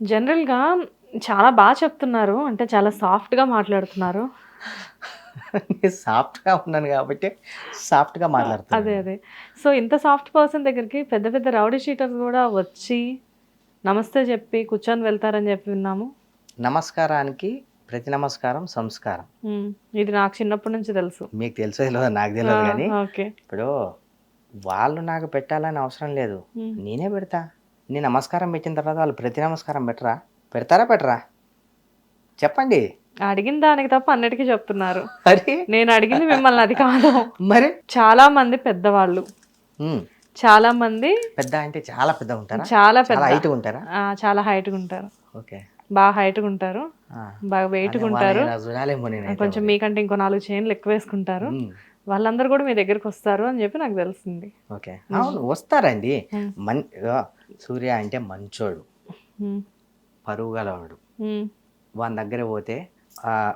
జనరల్‌గా చాలా బా చెప్తున్నారు. అంటే చాలా సాఫ్ట్‌గా మాట్లాడుతున్నారు. నేను సాఫ్ట్‌గా ఉన్నాను కాబట్టి సాఫ్ట్‌గా అదే. మాట్లాడుతున్నాను. అదే. సో, ఇంత సాఫ్ట్ పర్సన్ దగ్గరికి పెద్ద పెద్ద రౌడీ షీటర్స్ గూడా వచ్చి, నమస్తే చెప్పి కూర్చొని వెళ్తారని చెప్పి విన్నాము. నమస్కారానికి ప్రతి నమస్కారం సంస్కారం. హ్మ్. ఇది నాకు చిన్నప్పటి నుంచి తెలుసు. మీకు తెలుసో తెలవదో నాకు ఆ! తెలవదు గానీ, ఓకే. ఇప్పుడు వాళ్ళు నాకు పెట్టాలని అవసరం లేదు. హ్మ్. నేనే పెడతా. నేను నమస్కారం పెట్టిన తర్వాత వాళ్ళు ప్రతి నమస్కారం పెట్టరా? పెడతారా పెట్టరా? చెప్పండి. అడిగిన దానికి తప్ప అన్నిటికి చెప్తున్నారు. నేను అడిగింది మిమ్మల్ని అది కాదు. మరి చాలా మంది పెద్దవాళ్ళు. చాలా మంది పెద్ద అంటే చాలా పెద్ద ఉంటారా? చాలా పెద్ద. హైట్ ఉంటారా? చాలా హైట్‌గా ఉంటారు. ఓకే. బాగా హైట్‌గా ఉంటారు. బాగా వెయిట్‌గా అదే ఉంటారు. కొంచెం. మీకంటే ఇంకో 4 చైన్‌లు ఎక్కువ వేసుకుంటారు. వాళ్ళందరూ కూడా మీ దగ్గరికి వస్తారు అని చెప్పి నాకు తెలిసింది. ఓకే. అవును వస్తారండి. మన్ సూర్య అంటే మంచోడు. పరువు గలవాడు. వాని దగ్గర పోతే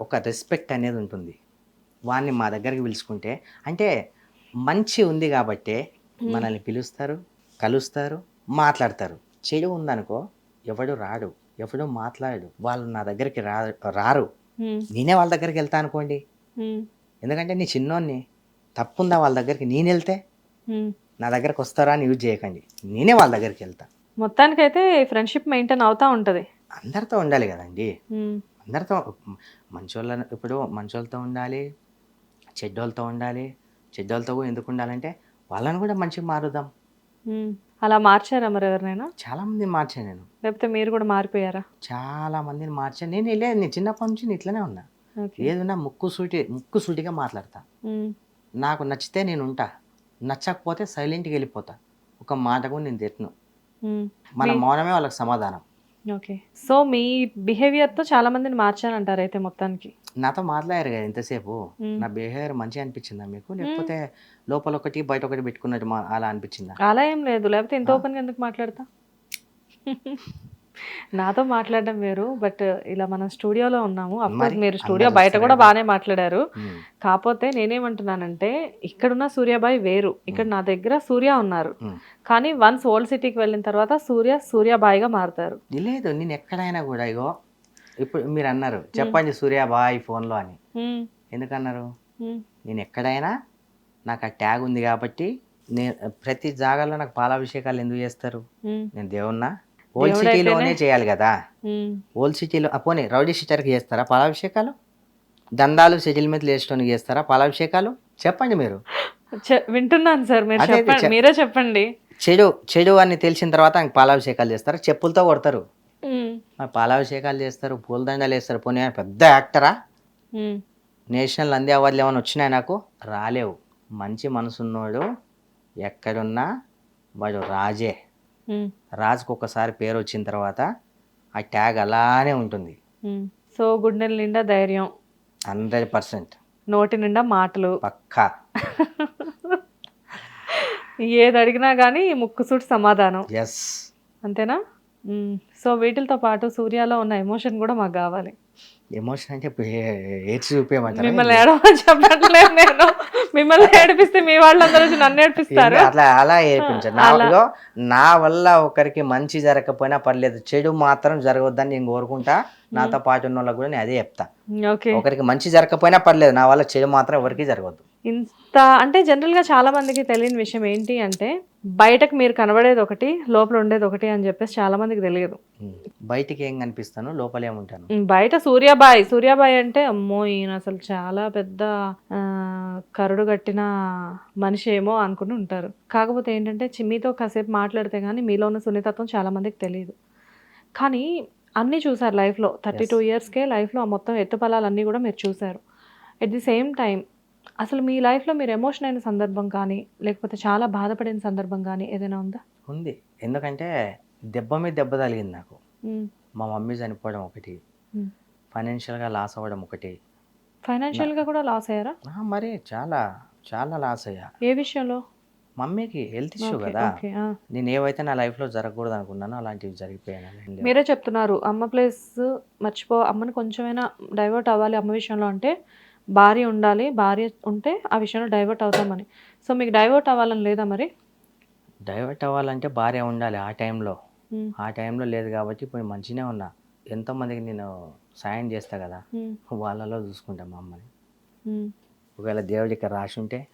ఒక రెస్పెక్ట్ అనేది ఉంటుంది. వాన్ని మా దగ్గరికి పిలుచుకుంటే అంటే మంచి ఉంది కాబట్టే. మనల్ని పిలుస్తారు, కలుస్తారు, మాట్లాడతారు. చెడు ఉందనుకో ఎవడు రాడు. ఎవడు మాట్లాడడు. వాళ్ళు నా దగ్గరికి రా రారు. నేనే వాళ్ళ దగ్గరికి వెళ్తా అనుకోండి. ఎందుకంటే నీ చిన్నోన్ని తప్పుందా వాళ్ళ దగ్గరికి నేను వెళ్తే. నా దగ్గరకు వస్తారా అని యూజ్ చేయకండి. నేనే వాళ్ళ దగ్గరికి వెళ్తా. మొత్తానికైతే ఫ్రెండ్షిప్ మెయింటైన్ అవుతా ఉంటది. అందరితో ఉండాలి కదండి. అందరితో మంచోళ్ళ ఇప్పుడు మంచోళ్ళతో ఉండాలి. చెడ్డోళ్ళతో ఉండాలి. చెడ్డోళ్ళతో కూడా ఎందుకు ఉండాలంటే వాళ్ళని కూడా మంచిగా మారుద్దాం. హ్మ్. అలా మార్చారా మరి ఎవరినైనా? చాలా మందిని మార్చాను నేను. లేకపోతే మీరు కూడా మారిపోయారా? చాలా మందిని మార్చాను. నేను నేను చిన్నప్పటి నుంచి ఇట్లనే ఉన్నా. ఏదున్నా ముక్కు సూటి ముక్కు సూటిగా మాట్లాడతా. నాకు నచ్చితే నేను ఉంటా. నచ్చకపోతే సైలెంట్‌గా వెళ్ళిపోతా. ఒక మాట కూడా నేను తిట్టను. మన మౌనమే వాళ్ళకి సమాధానం. ఓకే. సో, మీ బిహేవియర్‌తో చాలా మందిని మార్చానంటారు అయితే మొత్తానికి. నాతో మాట్లాడారు కదా ఇంతసేపు. నా బిహేవియర్ మంచిగా అనిపించిందా మీకు? లేకపోతే లోపల ఒకటి బయట ఒకటి పెట్టుకున్నట్టు అలా అనిపించిందా? అలా ఏం లేదు. లేకపోతే ఇంత? ఓపెన్‌గా ఎందుకు మాట్లాడతా? నాతో మాట్లాడడం వేరు. బట్ ఇలా మనం స్టూడియోలో ఉన్నాము. అఫ్‌కోర్స్ మరి స్టూడియో బయట కూడా! బానే మాట్లాడారు. హ్మ్. కాపోతే నేనేమంటున్నానంటే ఇక్కడున్న సూర్యాబాయ్ వేరు. ఇక్కడ. నా దగ్గర సూర్య ఉన్నారు. కానీ వన్స్ ఓల్డ్ సిటీకి వెళ్ళిన తర్వాత సూర్య సూర్యాబాయిగా మారుతారు. లేదు నేను ఎక్కడైనా కూడా ఇగో ఇప్పుడు మీరు అన్నారు. చెప్పండి సూర్య బాయ్ ఫోన్లో అని. ఎందుకన్నారు? నేను ఎక్కడైనా నాకు ఆ ట్యాగ్ ఉంది కాబట్టి నేను ప్రతి జాగాలో నాకు పాలాభిషేకాలు ఎందుకు చేస్తారు? నేను దేవున్నా? ఓల్డ్ సిటీలోనే చేయాలి కదా! ఓల్డ్ సిటీలో పోనీ రౌడీ షీటర్‌కి చేస్తారా పాలాభిషేకాలు? దందాలు సెటిల్మెంట్లు చేసేటోనికి చేస్తారా పాలాభిషేకాలు? చెప్పండి మీరు. వింటున్నాను సార్. మీరు చెప్పండి. మీరే చెప్పండి. చెడు చెడు అని తెలిసిన తర్వాత ఆయనకి పాలాభిషేకాలు చేస్తారా? చెప్పులతో కొడతారు. పాలాభిషేకాలు చేస్తారు, పూలదండలు వేస్తారు. పోనీ ఆయన పెద్ద యాక్టరా? నేషనల్ నంది అవార్డులు ఏమైనా వచ్చినాయా నాకు? రాలేవు. మంచి మనసున్నోడు ఎక్కడున్నా వాడు రాజే. రాజుకు ఒకసారి పేరు వచ్చిన తర్వాత ఆ ట్యాగ్ అలానే ఉంటుంది. సో, గుండెల నిండా ధైర్యం. 100% నోటి నిండా మాటలు. పక్కా. ఏది అడిగినా గానీ ముక్కుసూటి సమాధానం. యెస్. అంతేనా? సో, వీటిలతో పాటు సూర్యలో ఉన్న ఎమోషన్ కూడా మాకు గావాలి. ఎమోషన్ అంటే ఏడ్చి చూపియమంటారా మిమ్మల్ని చెప్పట్లేదు నేను. మిమ్మల్ని ఏడిపిస్తే మీ వాళ్ళందరూ నన్ను ఏడిపిస్తారు. అట్లా అలా ఏడిపించరు. నా వల్ల ఒకరికి మంచి జరగకపోయినా పర్లేదు. చెడు మాత్రం జరగొద్దని నేను కోరుకుంటా. నాతో పాటు ఉన్నోళ్ళకి కూడా నేను అదే చెప్తా. ఒకరికి మంచి జరగకపోయినా పర్లేదు. నా వల్ల చెడు మాత్రం ఎవరికీ జరగొద్దు. ఇంత అంటే జనరల్‌గా చాలా మందికి తెలియని విషయం ఏంటి అంటే బయటకు మీరు కనబడేది ఒకటి, లోపల ఉండేది ఒకటి అని చెప్పేసి చాలా మందికి తెలియదు. బయటికి ఏం కనిపిస్తాను లోపల ఏముంటాను. హ్మ్. బయట సూర్యాబాయ్. సూర్యాబాయ్ అంటే అమ్మో! ఈయన అసలు చాలా పెద్ద కరుడు గట్టిన మనిషి ఏమో అనుకుని ఉంటారు. కాకపోతే ఏంటంటే చి మీతో కాసేపు మాట్లాడితే గానీ మీలో ఉన్న సున్నితత్వం చాలా మందికి తెలీదు. కానీ అన్నీ చూసారు లైఫ్‌లో. 32 యెస్. ఇయర్స్‌కే లైఫ్‌లో మొత్తం ఎత్తుపల్లాలన్నీ కూడా మీరు చూసారు. ఎట్ ది సేమ్ టైమ్ అసలు మీ లైఫ్‌లో మీరు ఎమోషన్ అయిన సందర్భం కానీ, లేకపోతే చాలా బాధపడిన సందర్భం గానీ ఏదైనా ఉందా? ఉంది. ఎందుకంటే దెబ్బ మీద దెబ్బ తగిలింది నాకు. మా మమ్మీ చనిపోవడం ఒకటి. ఫైనాన్షియల్‌గా లాస్ అవ్వడం ఒకటి. ఫైనాన్షియల్‌గా కూడా లాస్ అయ్యారా? మరి చాలా చాలా లాస్ అయ్యా. ఏ విషయంలో? మమ్మీకి హెల్త్ ఇష్యూ. కదా! నేను ఏవైతే నా లైఫ్‌లో జరగకూడదు అనుకున్నానో అలాంటివి లేవు. మీరే చెప్తున్నారు. అమ్మ ప్లేస్ మర్చిపో అమ్మని కొంచెమైనా డైవర్ట్ అవ్వాలి అమ్మ విషయంలో అంటే భార్య ఉండాలి. భార్య ఉంటే ఆ విషయంలో డైవర్ట్ అవుతామని. సో, మీకు డైవర్ట్ అవ్వాలని లేదా మరి? డైవర్ట్ అవ్వాలంటే భార్య ఉండాలి ఆ టైంలో. ఆ టైంలో లేదు కాబట్టి ఇప్పుడు మంచిగానే ఉన్నా. ఎంతోమందికి నేను సాయం చేస్తా కదా. వాళ్ళలో చూసుకుంటా మా అమ్మని. ఒకవేళ దేవుడి ఇక్కడ రాసి ఉంటే.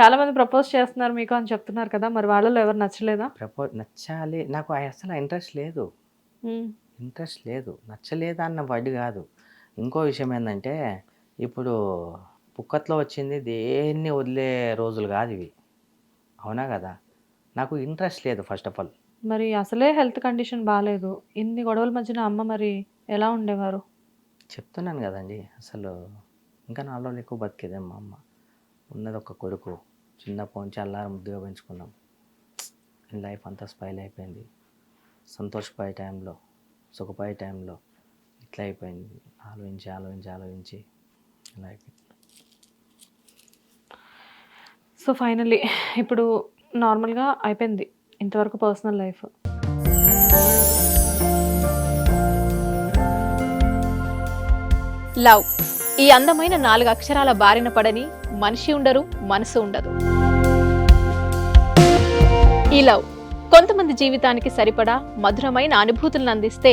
చాలా మంది ప్రపోజ్ చేస్తున్నారు మీకు అని చెప్తున్నారు కదా మరి వాళ్ళలో ఎవరు నచ్చలేదా? ప్రపో నచ్చాలి. నాకు అసలు ఇంట్రెస్ట్ లేదు. ఇంట్రెస్ట్ లేదు. నచ్చలేదా అన్న వర్డ్ కాదు. ఇంకో విషయం ఏంటంటే ఇప్పుడు పుక్కట్లో వచ్చింది దేన్ని వదిలే రోజులు కాదు ఇవి. అవునా కదా? నాకు ఇంట్రెస్ట్ లేదు ఫస్ట్ ఆఫ్ ఆల్. మరి అసలే హెల్త్ కండిషన్ బాగాలేదు ఇన్ని గొడవల మధ్యన అమ్మ మరి ఎలా ఉండేవారు? చెప్తున్నాను కదండి అసలు ఇంకా నాలో ఎక్కువ బతికేదేం మా అమ్మ. ఉన్నది ఒక కొడుకు. చిన్నప్పటి నుంచి అల్లారం ముద్దుగా పెంచుకున్నాం. లైఫ్ అంతా స్పైల్ అయిపోయింది. సంతోషపడే టైంలో సుఖపడే టైంలో ఇట్లా అయిపోయింది. ఆలోచించి ఆలోచించి ఆలోచించి అయిపోయింది సో ఫైనల్లీ ఇప్పుడు నార్మల్గా అయిపోయింది. ఇంతవరకు పర్సనల్ లైఫ్ లవ్. ఈ అందమైన నాలుగు అక్షరాల బారిన పడని మనిషి ఉండరు మనసు ఉండదు. ఈ లవ్ కొంతమంది జీవితానికి సరిపడా మధురమైన అనుభూతులను అందిస్తే